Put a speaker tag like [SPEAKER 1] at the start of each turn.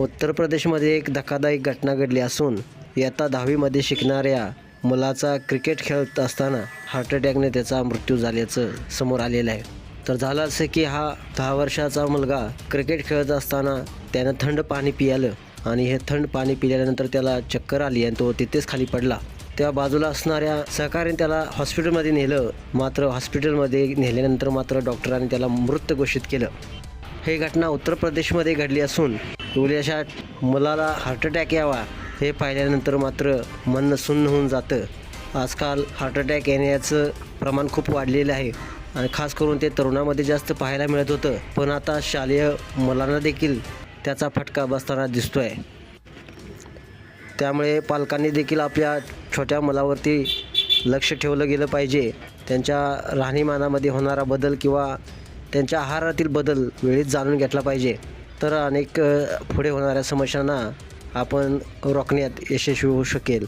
[SPEAKER 1] उत्तर प्रदेशमध्ये एक धक्कादायक घटना घडली असून इयत्ता दहावीमध्ये शिकणाऱ्या मुलाचा क्रिकेट खेळत असताना हार्ट अटॅकने त्याचा मृत्यू झाल्याचं समोर आलेलं आहे. तर झालं असं की हा दहा वर्षाचा मुलगा क्रिकेट खेळत असताना त्यानं थंड पाणी पियालं आणि हे थंड पाणी पिल्यानंतर त्याला चक्कर आली आणि तो तिथेच खाली पडला. त्या बाजूला असणाऱ्या सहकार्याने त्याला हॉस्पिटलमध्ये नेलं मात्र हॉस्पिटलमध्ये नेल्यानंतर मात्र डॉक्टरांनी त्याला मृत घोषित केलं. ही घटना उत्तर प्रदेशमध्ये घडली असून उद्याच्या मुलाला हार्ट अटॅक यावा हे पाहिल्यानंतर मात्र मन सुन्न होऊन जातं. आजकाल हार्ट अटॅक येण्याचं प्रमाण खूप वाढलेलं आहे आणि खास करून ते तरुणामध्ये जास्त पाहायला मिळत होतं. पण आता शालेय मुलांना देखील त्याचा फटका बसताना दिसतो आहे त्यामुळे पालकांनी देखील आपल्या छोट्या मुलावरती लक्ष ठेवलं गेलं पाहिजे. त्यांच्या राहणीमानामध्ये होणारा बदल किंवा त्यांच्या आहारातील बदल वेळीच जाणून घेतला पाहिजे. तर अनेक पुढे होणाऱ्या समस्यांना आपण रोखण्यात यशस्वी होऊ शकेल.